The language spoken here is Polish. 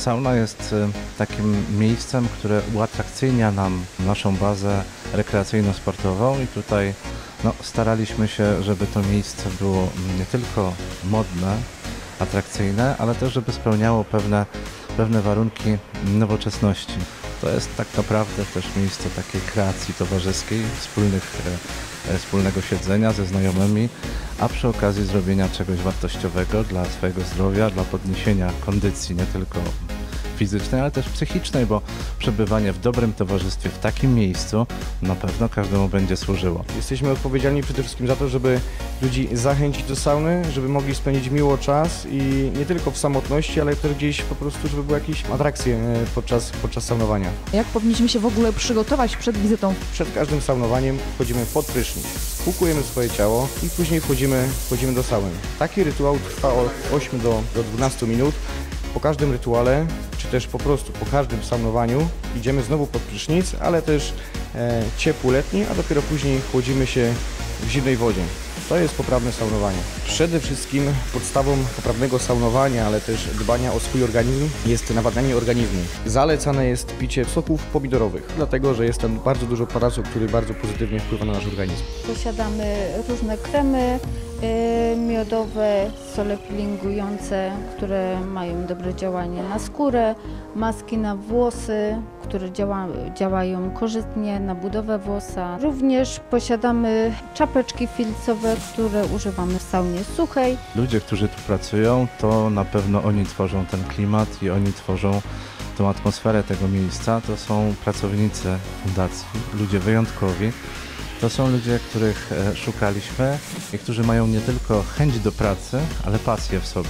Sauna jest y, takim miejscem, które uatrakcyjnia nam naszą bazę rekreacyjno-sportową i tutaj no, staraliśmy się, żeby to miejsce było nie tylko modne, atrakcyjne, ale też, żeby spełniało pewne, pewne warunki nowoczesności. To jest tak naprawdę też miejsce takiej kreacji towarzyskiej, wspólnych, e, e, wspólnego siedzenia ze znajomymi, a przy okazji zrobienia czegoś wartościowego dla swojego zdrowia, dla podniesienia kondycji nie tylko fizycznej, ale też psychicznej, bo przebywanie w dobrym towarzystwie w takim miejscu na pewno każdemu będzie służyło. Jesteśmy odpowiedzialni przede wszystkim za to, żeby ludzi zachęcić do sauny, żeby mogli spędzić miło czas i nie tylko w samotności, ale też gdzieś po prostu, żeby były jakieś atrakcje e, podczas, podczas saunowania. Jak powinniśmy się w ogóle przygotować przed wizytą? Przed każdym saunowaniem wchodzimy pod prysznic, spłukujemy swoje ciało i później wchodzimy, wchodzimy do sauny. Taki rytuał trwa od 8 do, do 12 minut. Po każdym rytuale, czy też po prostu po każdym saunowaniu idziemy znowu pod prysznic, ale też e, letni, a dopiero później chłodzimy się w zimnej wodzie. To jest poprawne saunowanie. Przede wszystkim podstawą poprawnego saunowania, ale też dbania o swój organizm jest nawadnianie organizmu. Zalecane jest picie soków pomidorowych, dlatego że jest tam bardzo dużo parasu, który bardzo pozytywnie wpływa na nasz organizm. Posiadamy różne kremy miodowe, sole peelingujące, które mają dobre działanie na skórę, maski na włosy, które działa, działają korzystnie na budowę włosa. Również posiadamy czapeczki filcowe, które używamy w saunie suchej. Ludzie, którzy tu pracują, to na pewno oni tworzą ten klimat i oni tworzą tą atmosferę tego miejsca. To są pracownicy fundacji, ludzie wyjątkowi. To są ludzie, których e, szukaliśmy i którzy mają nie tylko chęć do pracy, ale pasję w sobie.